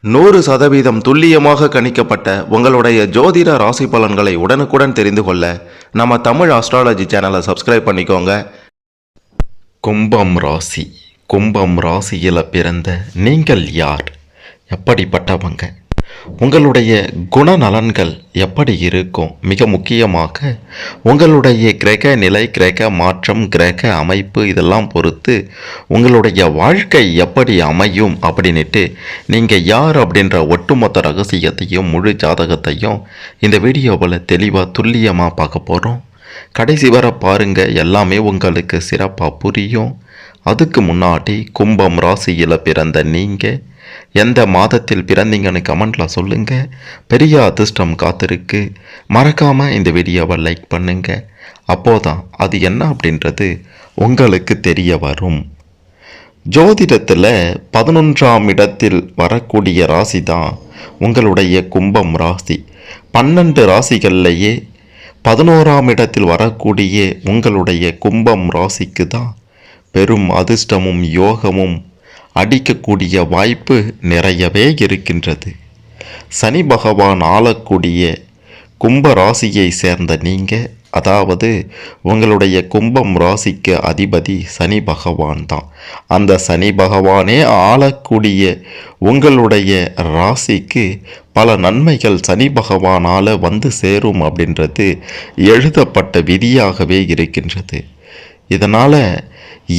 நூறு சதவீதம் துல்லியமாக கணிக்கப்பட்ட உங்களுடைய ஜோதிட ராசி பலன்களை உடனுக்குடன் தெரிந்து கொள்ள நம்ம தமிழ் ஆஸ்ட்ராலஜி சேனலை சப்ஸ்கிரைப் பண்ணிக்கோங்க. கும்பம் ராசி. கும்பம் ராசியில் பிறந்த நீங்கள் யார்? எப்படிப்பட்டவங்க? உங்களுடைய குணநலன்கள் எப்படி இருக்கும்? மிக முக்கியமாக உங்களுடைய கிரக நிலை கிரக மாற்றம் கிரக அமைப்பு இதெல்லாம் பொறுத்து உங்களுடைய வாழ்க்கை எப்படி அமையும் அப்படின்ட்டு நீங்கள் யார் அப்படின்ற ஒட்டுமொத்த ரகசியத்தையும் முழு ஜாதகத்தையும் இந்த வீடியோவில் தெளிவாக துல்லியமாக பார்க்க போகிறோம் கடைசி வரை பாருங்க எல்லாமே உங்களுக்கு சிறப்பாக புரியும். அதுக்கு முன்னாடி கும்பம் ராசியில் பிறந்த நீங்கள் எந்த மாதத்தில் பிறந்தீங்கன்னு கமெண்டில் சொல்லுங்கள் பெரிய அதிர்ஷ்டம் காத்திருக்கு. மறக்காமல் இந்த வீடியோவை லைக் பண்ணுங்க. அப்போதான் அது என்ன அப்படின்றது உங்களுக்கு தெரிய வரும். ஜோதிடத்தில் பதினொன்றாம் இடத்தில் வரக்கூடிய ராசி தான் உங்களுடைய கும்பம் ராசி. பன்னெண்டு ராசிகள்லேயே பதினோராம் இடத்தில் வரக்கூடிய உங்களுடைய கும்பம் ராசிக்கு தான் பெரும் அதிர்ஷ்டமும் யோகமும் அடிக்கக்கூடிய வாய்ப்பு நிறையவே இருக்கின்றது. சனி பகவான் ஆளக்கூடிய கும்ப ராசியை சேர்ந்த நீங்கள் அதாவது உங்களுடைய கும்பம் ராசிக்கு அதிபதி சனி பகவான் தான். அந்த சனி பகவானே ஆளக்கூடிய உங்களுடைய ராசிக்கு பல நன்மைகள் சனி பகவானால் வந்து சேரும் அப்படின்றது எழுதப்பட்ட விதியாகவே இருக்கின்றது. இதனால்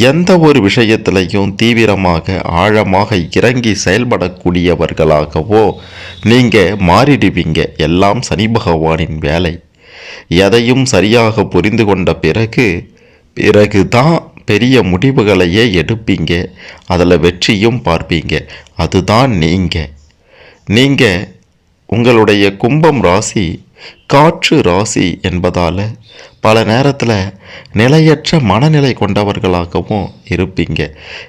எந்த ஒரு விஷயத்திலையும் தீவிரமாக ஆழமாக இறங்கி செயல்படக்கூடியவர்களாகவோ நீங்கள் மாறிடுவீங்க. எல்லாம் சனி பகவானின் வேலை. எதையும் சரியாக புரிந்து கொண்ட பிறகு பிறகு தான் பெரிய முடிவுகளையே எடுப்பீங்க. அதில் வெற்றியும் பார்ப்பீங்க. அதுதான் நீங்கள் நீங்கள் உங்களுடைய கும்பம் ராசி காற்று ராசி என்பதால் பல நேரத்தில் நிலையற்ற மனநிலை கொண்டவர்களாகவும் இருப்பீங்க.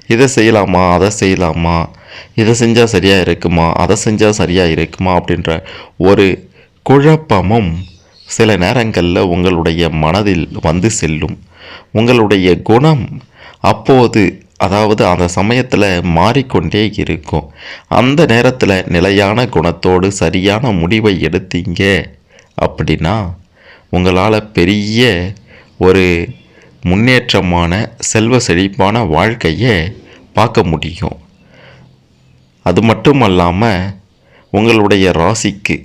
இதை செய்யலாமா அதை செய்யலாமா இதை செஞ்சால் சரியாக இருக்குமா அதை செஞ்சால் சரியாக இருக்குமா அப்படின்ற ஒரு குழப்பமும் சில நேரங்களில் உங்களுடைய மனதில் வந்து செல்லும். உங்களுடைய குணம் அப்போது அதாவது அந்த சமயத்தில் மாறிக்கொண்டே இருக்கும். அந்த நேரத்தில் நிலையான குணத்தோடு சரியான முடிவை எடுத்தீங்க அப்படின்னா உங்களால் பெரிய ஒரு முன்னேற்றமான செல்வ செழிப்பான வாழ்க்கையை பார்க்க முடியும். அது மட்டும் அல்லாமல் உங்களுடைய ராசிக்கு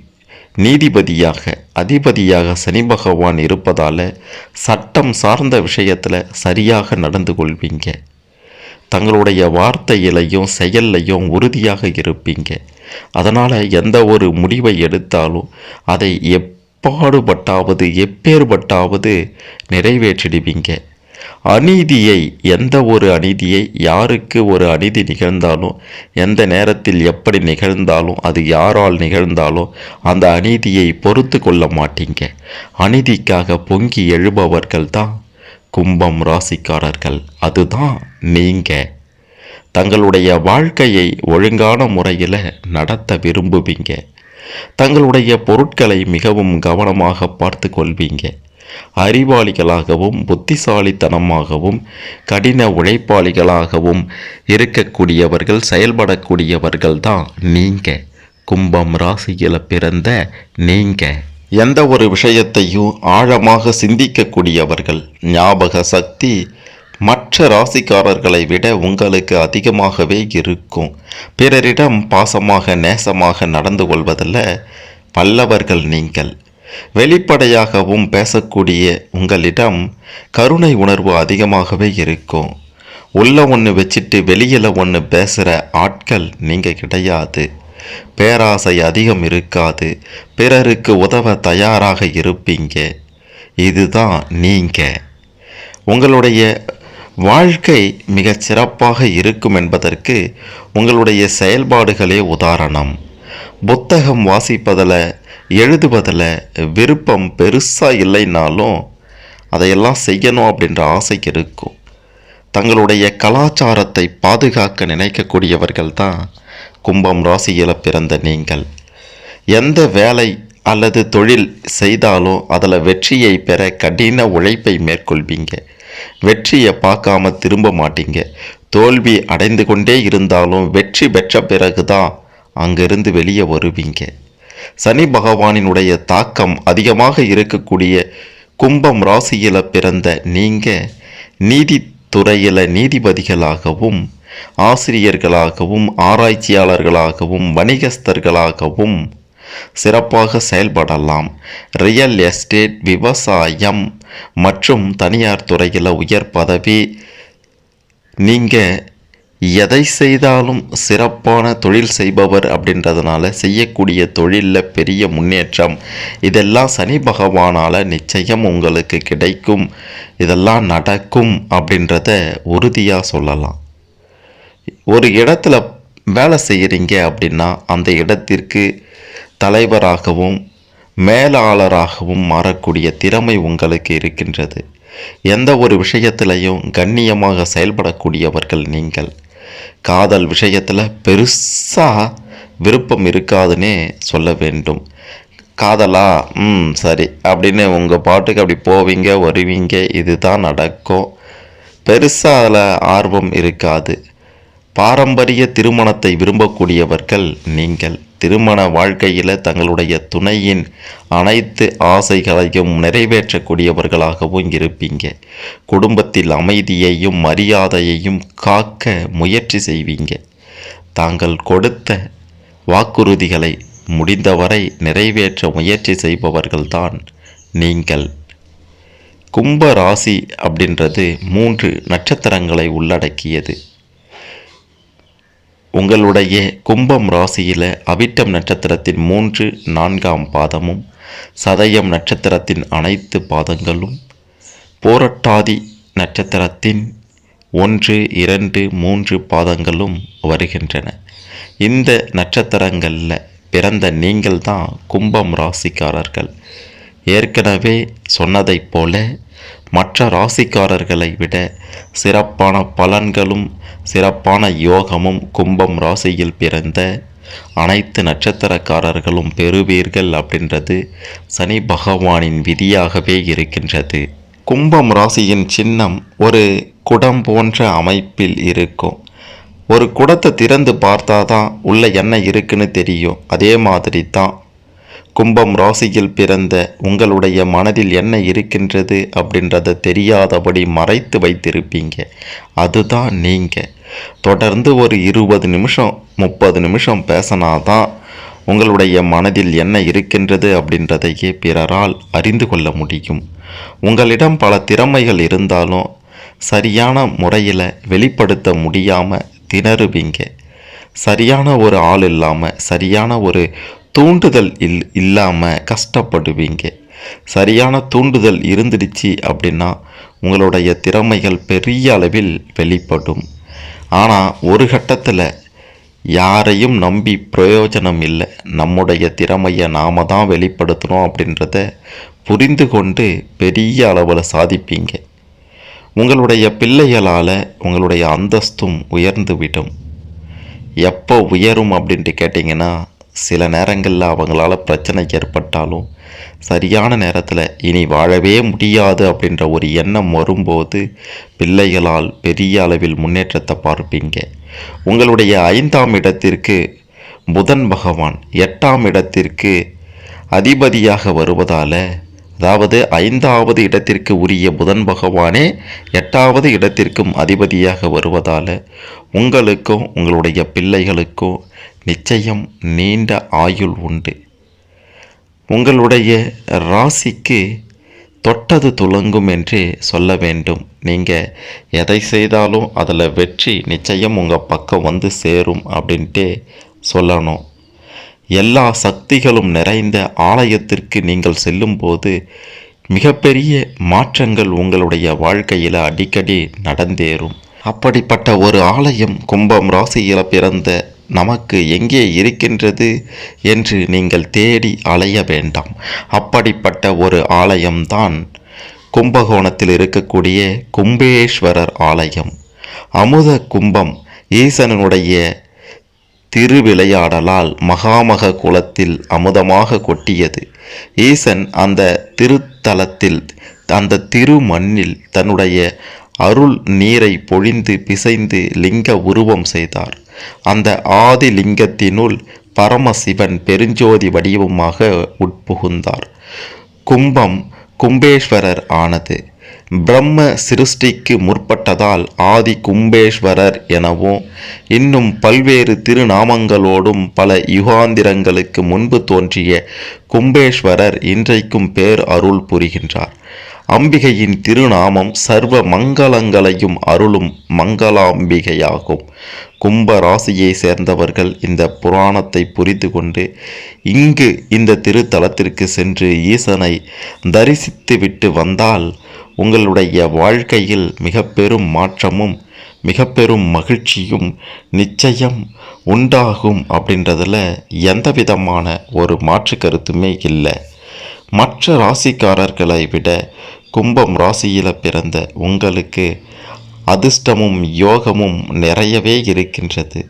நீதிபதியாக அதிபதியாக சனி பகவான் இருப்பதால் சட்டம் சார்ந்த விஷயத்தில் சரியாக நடந்து கொள்வீங்க. தங்களுடைய வார்த்தையிலையும் செயல்லையும் உறுதியாக இருப்பீங்க. அதனால் எந்த ஒரு முடிவை எடுத்தாலும் அதை எப் எப்பாடுபட்டாவது எப்பேற்பட்டாவது நிறைவேற்றிடுவீங்க. அநீதியை எந்த ஒரு அநீதியை யாருக்கு ஒரு அநீதி நிகழ்ந்தாலும் எந்த நேரத்தில் எப்படி நிகழ்ந்தாலும் அது யாரால் நிகழ்ந்தாலும் அந்த அநீதியை பொறுத்து கொள்ள மாட்டீங்க. அநீதிக்காக பொங்கி எழுபவர்கள் தான் கும்பம் ராசிக்காரர்கள். அதுதான் நீங்கள் தங்களுடைய வாழ்க்கையை ஒழுங்கான முறையில் நடத்த விரும்புவீங்க. தங்களுடைய பொருட்களை மிகவும் கவனமாக பார்த்து கொள்வீங்க அறிவாளிகளாகவும் புத்திசாலித்தனமாகவும் கடின உழைப்பாளிகளாகவும் இருக்கக்கூடியவர்கள் செயல்படக்கூடியவர்கள் தான் நீங்கள் கும்பம் ராசியில் பிறந்த நீங்கள் எந்த ஒரு விஷயத்தையும் ஆழமாக சிந்திக்கக்கூடியவர்கள் ஞாபக சக்தி மற்ற ராசிக்காரர்களை விட உங்களுக்கு அதிகமாகவே இருக்கும். பிறரிடம் பாசமாக நேசமாக நடந்து கொள்வதில் பல்லவர்கள் நீங்கள். வெளிப்படையாகவும் பேசக்கூடிய உங்களிடம் கருணை உணர்வு அதிகமாகவே இருக்கும். உள்ள ஒன்று வச்சுட்டு வெளியில் ஒன்று பேசுகிற ஆட்கள் நீங்கள் கிடையாது. பேராசை அதிகம் இருக்காது. பிறருக்கு உதவ தயாராக இருப்பீங்க. இதுதான் நீங்கள் உங்களுடைய வாழ்க்கை மிகச் சிறப்பாக இருக்கும் என்பதற்கு உங்களுடைய செயல்பாடுகளே உதாரணம். புத்தகம் வாசிப்பதில் எழுதுவதில் விருப்பம் பெருசாக இல்லைனாலும் அதையெல்லாம் செய்யணும் அப்படின்ற ஆசை இருக்கும். தங்களுடைய கலாச்சாரத்தை பாதுகாக்க நினைக்கக்கூடியவர்கள் தான் கும்பம் ராசியில் பிறந்த நீங்கள். எந்த வேலை அல்லது தொழில் செய்தாலும் அதில் வெற்றியை பெற கடின உழைப்பை மேற்கொள்வீங்க. வெற்றியை பார்க்காம திரும்ப மாட்டீங்க. தோல்வி அடைந்து கொண்டே இருந்தாலும் வெற்றி பெற்ற பிறகுதான் அங்கிருந்து வெளியே வருவீங்க. சனி பகவானினுடைய தாக்கம் அதிகமாக இருக்கக்கூடிய கும்பம் ராசியில் பிறந்த நீங்கள் நீதித்துறையில் நீதிபதிகளாகவும் ஆசிரியர்களாகவும் ஆராய்ச்சியாளர்களாகவும் வணிகஸ்தர்களாகவும் சிறப்பாக செயல்படலாம். ரியல் எஸ்டேட் விவசாயம் மற்றும் தனியார் துறையில் உயர் பதவி. நீங்கள் எதை செய்தாலும் சிறப்பான தொழில் செய்பவர் அப்படின்றதுனால செய்யக்கூடிய தொழிலில் பெரிய முன்னேற்றம். இதெல்லாம் சனி பகவானால் நிச்சயம் உங்களுக்கு கிடைக்கும். இதெல்லாம் நடக்கும் அப்படின்றத உறுதியாக சொல்லலாம். ஒரு இடத்துல வேலை செய்கிறீங்க அப்படின்னா அந்த இடத்திற்கு தலைவராகவும் மேலாளராகவும் மாறக்கூடிய திறமை உங்களுக்கு இருக்கின்றது. எந்த ஒரு விஷயத்திலையும் கண்ணியமாக செயல்படக்கூடியவர்கள் நீங்கள். காதல் விஷயத்தில் பெருசாக விருப்பம் இருக்காதுன்னே சொல்ல வேண்டும். காதலா ம் சரி அப்படின்னு உங்கள் பாட்டுக்கு அப்படி போவீங்க வருவீங்க இதுதான் நடக்கும். பெருசாக அதில் ஆர்வம் இருக்காது. பாரம்பரிய திருமணத்தை விரும்பக்கூடியவர்கள் நீங்கள். திருமண வாழ்க்கையில் தங்களுடைய துணையின் அனைத்து ஆசைகளையும் நிறைவேற்றக்கூடியவர்களாகவும் இருப்பீங்க. குடும்பத்தில் அமைதியையும் மரியாதையையும் காக்க முயற்சி செய்வீங்க. தாங்கள் கொடுத்த வாக்குறுதிகளை முடிந்தவரை நிறைவேற்ற முயற்சி செய்பவர்கள்தான் நீங்கள். கும்ப ராசி அப்படின்றது மூன்று நட்சத்திரங்களை உள்ளடக்கியது. உங்களுடைய கும்பம் ராசியில் அவிட்டம் நட்சத்திரத்தின் மூன்று நான்காம் பாதமும் சதயம் நட்சத்திரத்தின் அனைத்து பாதங்களும் போரட்டாதி நட்சத்திரத்தின் ஒன்று இரண்டு மூன்று பாதங்களும் வருகின்றன. இந்த நட்சத்திரங்களில் பிறந்த நீங்கள் தான் கும்பம் ராசிக்காரர்கள். ஏற்கனவே சொன்னதைப் போல மற்ற ராசிக்காரர்களை விட சிறப்பான பலன்களும் சிறப்பான யோகமும் கும்பம் ராசியில் பிறந்த அனைத்து நட்சத்திரக்காரர்களும் பெறுவீர்கள் அப்படின்றது சனி பகவானின் விதியாகவே இருக்கின்றது. கும்பம் ராசியின் சின்னம் ஒரு குடம் போன்ற அமைப்பில் இருக்கும். ஒரு குடத்தை திறந்து பார்த்தா தான் உள்ள என்ன இருக்குன்னு தெரியும். அதே மாதிரி தான் கும்பம் ராசியில் பிறந்த உங்களுடைய மனதில் என்ன இருக்கின்றது அப்படின்றத தெரியாதபடி மறைத்து வைத்திருப்பீங்க. அதுதான் நீங்கள் தொடர்ந்து ஒரு இருபது நிமிஷம் முப்பது நிமிஷம் பேசினாதான் உங்களுடைய மனதில் என்ன இருக்கின்றது அப்படின்றதையே பிறரால் அறிந்து கொள்ள முடியும். உங்களிடம் பல திறமைகள் இருந்தாலும் சரியான முறையில் வெளிப்படுத்த முடியாமல் திணறுவீங்க. சரியான ஒரு ஆள் இல்லாமல் சரியான ஒரு தூண்டுதல் இல் இல்லாமல் கஷ்டப்படுவீங்க. சரியான தூண்டுதல் இருந்துடுச்சு அப்படின்னா உங்களுடைய திறமைகள் பெரிய அளவில் வெளிப்படும். ஆனால் ஒரு கட்டத்தில் யாரையும் நம்பி பிரயோஜனம் இல்லை. நம்முடைய திறமையை நாம தான் வெளிப்படுத்தணும் அப்படின்றத புரிந்து கொண்டு பெரிய அளவில் சாதிப்பீங்க. உங்களுடைய பிள்ளைகளால் உங்களுடைய அந்தஸ்தும் உயர்ந்துவிடும் எப்போ உயரும் அப்படின்ட்டு கேட்டிங்கன்னா சில நேரங்களில் அவங்களால பிரச்சனை ஏற்பட்டாலும் சரியான நேரத்தில் இனி வாழவே முடியாது அப்படின்ற ஒரு எண்ணம் வரும்போது பிள்ளைகளால் பெரிய அளவில் முன்னேற்றத்தை பார்ப்பீங்க. உங்களுடைய ஐந்தாம் இடத்திற்கு புதன் பகவான் எட்டாம் இடத்திற்கு அதிபதியாக வருவதால் அதாவது ஐந்தாவது இடத்திற்கு உரிய புதன் பகவானே எட்டாவது இடத்திற்கும் அதிபதியாக வருவதால் உங்களுக்கும் உங்களுடைய பிள்ளைகளுக்கும் நிச்சயம் நீண்ட ஆயுள் உண்டு. உங்களுடைய ராசிக்கு தொட்டது துலங்கும் என்று சொல்ல வேண்டும். நீங்கள் எதை செய்தாலும் அதில் வெற்றி நிச்சயம் உங்கள் பக்கம் வந்து சேரும் அப்படின்ட்டு சொல்லணும். எல்லா சக்திகளும் நிறைந்த ஆலயத்திற்கு நீங்கள் செல்லும்போது மிகப்பெரிய மாற்றங்கள் உங்களுடைய வாழ்க்கையில் அடிக்கடி நடந்தேறும். அப்படிப்பட்ட ஒரு ஆலயம் கும்பம் ராசியில் பிறந்த நமக்கு எங்கே இருக்கின்றது என்று நீங்கள் தேடி அலைய வேண்டாம். அப்படிப்பட்ட ஒரு ஆலயம்தான் கும்பகோணத்தில் இருக்கக்கூடிய கும்பேஸ்வரர் ஆலயம். அமுத கும்பம் ஈசனுடைய திருவிளையாடலால் மகாமக குலத்தில் அமுதமாக கொட்டியது. ஈசன் அந்த திருத்தலத்தில் அந்த திருமண்ணில் தன்னுடைய அருள் நீரை பொழிந்து பிசைந்து லிங்க உருவம் செய்தார். அந்த ஆதிலிங்கத்தினுள் பரமசிவன் பெருஞ்சோதி வடிவமாக உட்புகுந்தார். கும்பம் கும்பேஸ்வரர் ஆனது. பிரம்ம சிருஷ்டிக்கு முற்பட்டதால் ஆதி கும்பேஸ்வரர் எனவும் இன்னும் பல்வேறு திருநாமங்களோடும் பல யுகாந்திரங்களுக்கு முன்பு தோன்றிய கும்பேஸ்வரர் இன்றைக்கும் பேர் அருள் புரிகின்றார். அம்பிகையின் திருநாமம் சர்வ மங்களங்களையும் அருளும் மங்களாம்பிகையாகும். கும்ப ராசியை சேர்ந்தவர்கள் இந்த புராணத்தை புரிந்து கொண்டு இங்கு இந்த திருத்தலத்திற்கு சென்று ஈசனை தரிசித்துவிட்டு வந்தால் உங்களுடைய வாழ்க்கையில் மிக பெரும் மாற்றமும் மிக பெரும் மகிழ்ச்சியும் நிச்சயம் உண்டாகும் அப்படின்றதில் எந்த விதமான ஒரு மாற்று கருத்துமே இல்லை. மற்ற ராசிக்காரர்களை விட கும்பம் ராசியில் பிறந்த உங்களுக்கு அதிர்ஷ்டமும் யோகமும் நிறையவே இருக்கின்றது.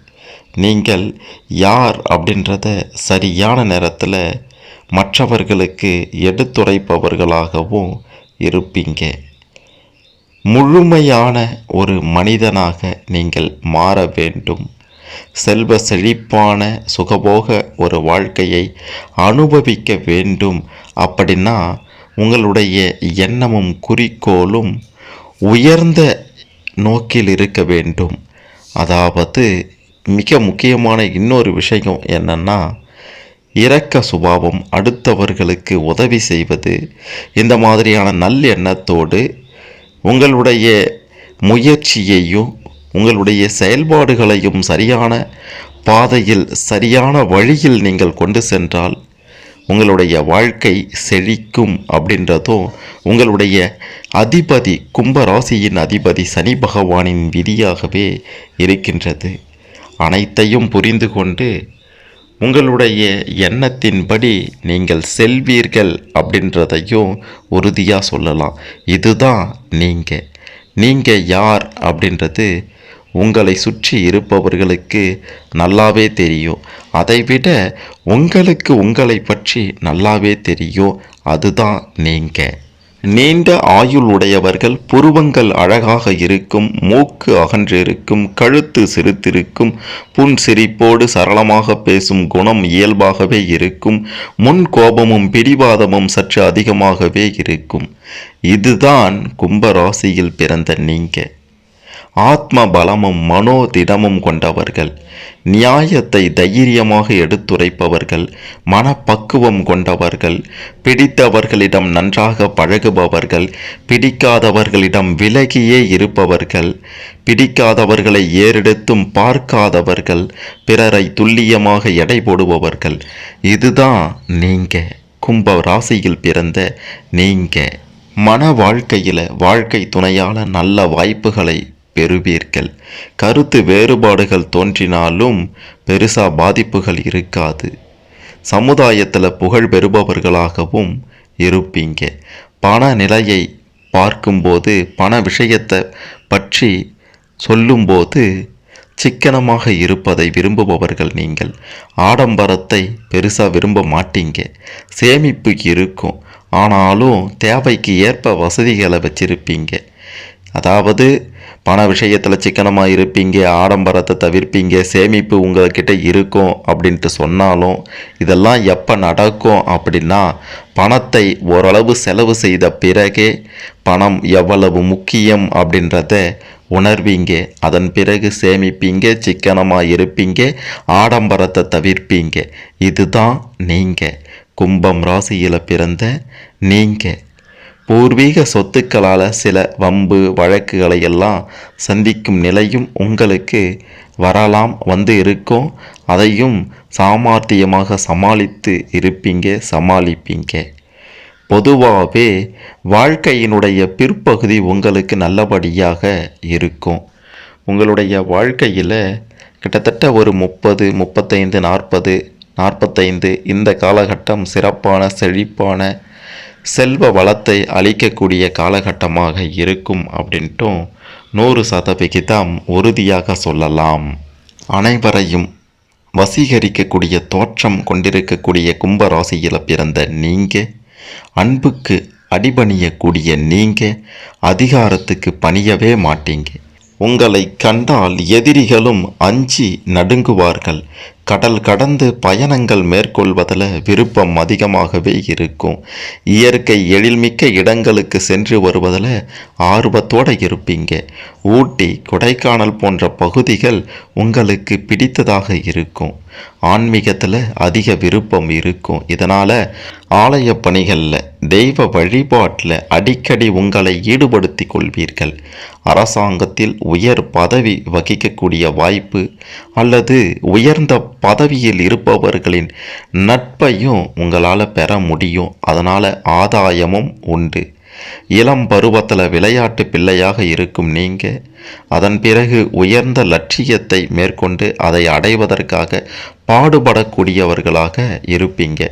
நீங்கள் யார் அப்படின்றத சரியான நேரத்தில் மற்றவர்களுக்கு எடுத்துரைப்பவர்களாகவும் இருப்பீங்க. முழுமையான ஒரு மனிதனாக நீங்கள் மாற வேண்டும். செல்வ செழிப்பான சுகபோக ஒரு வாழ்க்கையை அனுபவிக்க வேண்டும் அப்படின்னா உங்களுடைய எண்ணமும் குறிக்கோளும் உயர்ந்த நோக்கில் இருக்க வேண்டும். அதாவது மிக முக்கியமான இன்னொரு விஷயம் என்னென்னா இரக்க சுபாவம் அடுத்தவர்களுக்கு உதவி செய்வது இந்த மாதிரியான நல்லெண்ணத்தோடு உங்களுடைய முயற்சியையும் உங்களுடைய செயல்பாடுகளையும் சரியான பாதையில் சரியான வழியில் நீங்கள் கொண்டு சென்றால் உங்களுடைய வாழ்க்கை செழிக்கும் அப்படின்றதும் உங்களுடைய அதிபதி கும்ப ராசியின் அதிபதி சனி பகவானின் விதியாகவே இருக்கின்றது. அனைத்தையும் புரிந்து கொண்டு உங்களுடைய எண்ணத்தின்படி நீங்கள் செல்வீர்கள் அப்படின்றதையும் உறுதியாக சொல்லலாம். இதுதான் நீங்கள் நீங்கள் யார் அப்படின்றது உங்களை சுற்றி இருப்பவர்களுக்கு நல்லாவே தெரியும். அதைவிட உங்களுக்கு உங்களை பற்றி நல்லாவே தெரியும். அதுதான் நீங்கள் நீண்ட ஆயுள் உடையவர்கள் புருவங்கள் அழகாக இருக்கும் மூக்கு அகன்றிருக்கும் கழுத்து சிரித்திருக்கும் புன் சிரிப்போடு சரளமாக பேசும் குணம் இயல்பாகவே இருக்கும் முன் கோபமும் பிடிவாதமும் சற்று அதிகமாகவே இருக்கும். இதுதான் கும்பராசியில் பிறந்த நீங்கள் ஆத்ம பலமும் மனோதிடமும் கொண்டவர்கள் நியாயத்தை தைரியமாக எடுத்துரைப்பவர்கள் மனப்பக்குவம் கொண்டவர்கள் பிடித்தவர்களிடம் நன்றாக பழகுபவர்கள் பிடிக்காதவர்களிடம் விலகியே இருப்பவர்கள் பிடிக்காதவர்களை ஏறெடுத்தும் பார்க்காதவர்கள் பிறரை துல்லியமாக எடை போடுபவர்கள். இதுதான் நீங்க. கும்ப ராசியில் பிறந்த நீங்க. மன வாழ்க்கையில் வாழ்க்கை துணையால நல்ல வாய்ப்புகளை பெறுவீர்கள். கருத்து வேறுபாடுகள் தோன்றினாலும் பெருசா பாதிப்புகள் இருக்காது. சமுதாயத்தில் புகழ் பெறுபவர்களாகவும் இருப்பீங்க. பண நிலையை பார்க்கும்போது பண விஷயத்தை பற்றி சொல்லும்போது சிக்கனமாக இருப்பதை விரும்புபவர்கள் நீங்கள். ஆடம்பரத்தை பெருசாக விரும்ப மாட்டீங்க. சேமிப்பு இருக்கும். ஆனாலும் தேவைக்கு ஏற்ப வசதிகளை வச்சிருப்பீங்க. அதாவது பண விஷயத்தில் சிக்கனமாக இருப்பீங்க ஆடம்பரத்தை தவிர்ப்பீங்க சேமிப்பு உங்கள்கிட்ட இருக்கும் அப்படின்ட்டு சொன்னாலும் இதெல்லாம் எப்போ நடக்கும் அப்படின்னா பணத்தை ஓரளவு செலவு செய்த பிறகே பணம் எவ்வளவு முக்கியம் அப்படின்றத உணர்வீங்க. அதன் பிறகு சேமிப்பீங்க சிக்கனமாக இருப்பீங்க ஆடம்பரத்தை தவிர்ப்பீங்க. இதுதான் நீங்கள் கும்பம் ராசியில் பிறந்த நீங்கள் பூர்வீக சொத்துக்களால் சில வம்பு வழக்குகளை எல்லாம் சந்திக்கும் நிலையும் உங்களுக்கு வரலாம் வந்து இருக்கும். அதையும் சாமர்த்தியமாக சமாளித்து இருப்பீங்க சமாளிப்பீங்க. பொதுவாகவே வாழ்க்கையினுடைய பிற்பகுதி உங்களுக்கு நல்லபடியாக இருக்கும். உங்களுடைய வாழ்க்கையில் கிட்டத்தட்ட ஒரு முப்பது முப்பத்தைந்து நாற்பது நாற்பத்தைந்து இந்த காலகட்டம் சிறப்பான செழிப்பான செல்வ வளத்தை அளிக்கக்கூடிய காலகட்டமாக இருக்கும் அப்படின்ட்டும் நூறு சதவிகிதம் உறுதியாக சொல்லலாம். அனைவரையும் வசீகரிக்கக்கூடிய தோற்றம் கொண்டிருக்கக்கூடிய கும்பராசியில் பிறந்த நீங்கள் அன்புக்கு அடிபணியக்கூடிய நீங்கள் அதிகாரத்துக்கு பணியவே மாட்டீங்க. உங்களை கண்டால் எதிரிகளும் அஞ்சி நடுங்குவார்கள். கடல் கடந்து பயணங்கள் மேற்கொள்வதில் விருப்பம் அதிகமாகவே இருக்கும். இயற்கை எழில்மிக்க இடங்களுக்கு சென்று வருவதில் ஆர்வத்தோடு இருப்பீங்க. ஊட்டி கொடைக்கானல் போன்ற பகுதிகள் உங்களுக்கு பிடித்ததாக இருக்கும். ஆன்மீகத்தில் அதிக விருப்பம் இருக்கும். இதனால் ஆலய பணிகளில் தெய்வ வழிபாட்டில் அடிக்கடி உங்களை ஈடுபடுத்தி கொள்வீர்கள். அரசாங்கத்தில் உயர் பதவி வகிக்கக்கூடிய வாய்ப்பு அல்லது உயர்ந்த பதவியில் இருப்பவர்களின் நட்பையும் உங்களால் பெற முடியும். அதனால் ஆதாயமும் உண்டு. இளம் பருவத்தில் விளையாட்டு பிள்ளையாக இருக்கும் நீங்கள் அதன் பிறகு உயர்ந்த லட்சியத்தை மேற்கொண்டு அதை அடைவதற்காக பாடுபடக்கூடியவர்களாக இருப்பீங்க.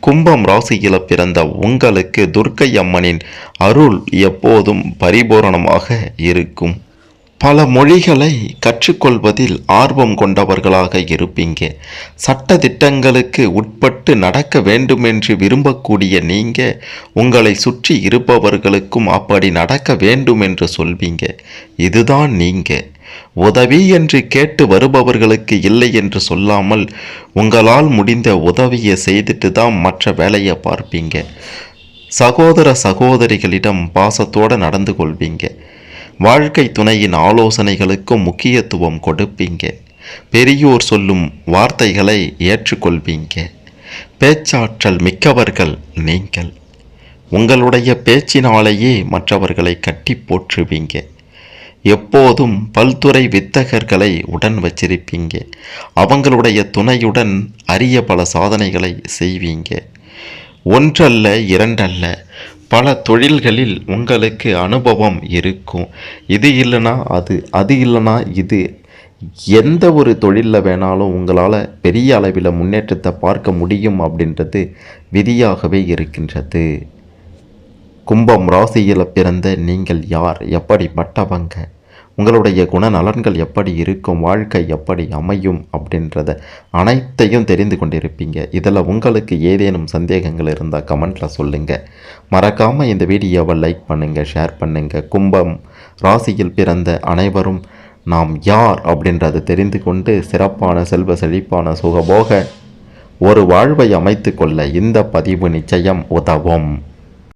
கும்பம் ராசியில் பிறந்த உங்களுக்கு துர்க்கை அம்மனின் அருள் எப்போதும் பரிபூரணமாக இருக்கும். பல மொழிகளை கற்றுக்கொள்வதில் ஆர்வம் கொண்டவர்களாக இருப்பீங்க. சட்ட திட்டங்களுக்கு உட்பட்டு நடக்க வேண்டுமென்று விரும்பக்கூடிய நீங்க உங்களை சுற்றி இருப்பவர்களுக்கும் அப்படி நடக்க வேண்டுமென்று சொல்வீங்க. இதுதான் நீங்கள் உதவி என்று கேட்டு வருபவர்களுக்கு இல்லை என்று சொல்லாமல் உங்களால் முடிந்த உதவியை செய்துட்டு தான் மற்ற வேலையை பார்ப்பீங்க. சகோதர சகோதரிகளிடம் பாசத்தோடு நடந்து கொள்வீங்க. வாழ்க்கை துணையின் ஆலோசனைகளுக்கும் முக்கியத்துவம் கொடுப்பீங்க. பெரியோர் சொல்லும் வார்த்தைகளை ஏற்றுக்கொள்வீங்க. பேச்சாற்றல் மிக்கவர்கள் நீங்கள். உங்களுடைய பேச்சினாலேயே மற்றவர்களை கட்டி போற்றுவீங்க. எப்போதும் பல்துறை வித்தகர்களை உடன் வச்சிருப்பீங்க. அவங்களுடைய துணையுடன் அரிய பல சாதனைகளை செய்வீங்க. ஒன்றல்ல இரண்டல்ல பல தொழில்களில் உங்களுக்கு அனுபவம் இருக்கும். இது இல்லைனா அது அது இல்லைனா இது. எந்த ஒரு தொழிலில் வேணாலும் உங்களால் பெரிய அளவில் முன்னேற்றத்தை பார்க்க முடியும் அப்படின்றது விதியாகவே இருக்கின்றது. கும்பம் ராசியில் பிறந்த நீங்கள் யார்? எப்படிப்பட்டவங்க உங்களுடைய குணநலன்கள் எப்படி இருக்கும்? வாழ்க்கை எப்படி அமையும்? அப்படின்றத அனைத்தையும் தெரிந்து கொண்டிருப்பீங்க. இதில் உங்களுக்கு ஏதேனும் சந்தேகங்கள் இருந்தால் கமெண்ட்டில் சொல்லுங்கள் மறக்காமல் இந்த வீடியோவை லைக் பண்ணுங்கள் ஷேர் பண்ணுங்கள் கும்பம் ராசியில் பிறந்த அனைவரும் நாம் யார்? அப்படின்றத தெரிந்து கொண்டு சிறப்பான செல்வ செழிப்பான சுகபோக ஒரு வாழ்வை அமைத்து கொள்ள இந்த பதிவு நிச்சயம் உதவும்.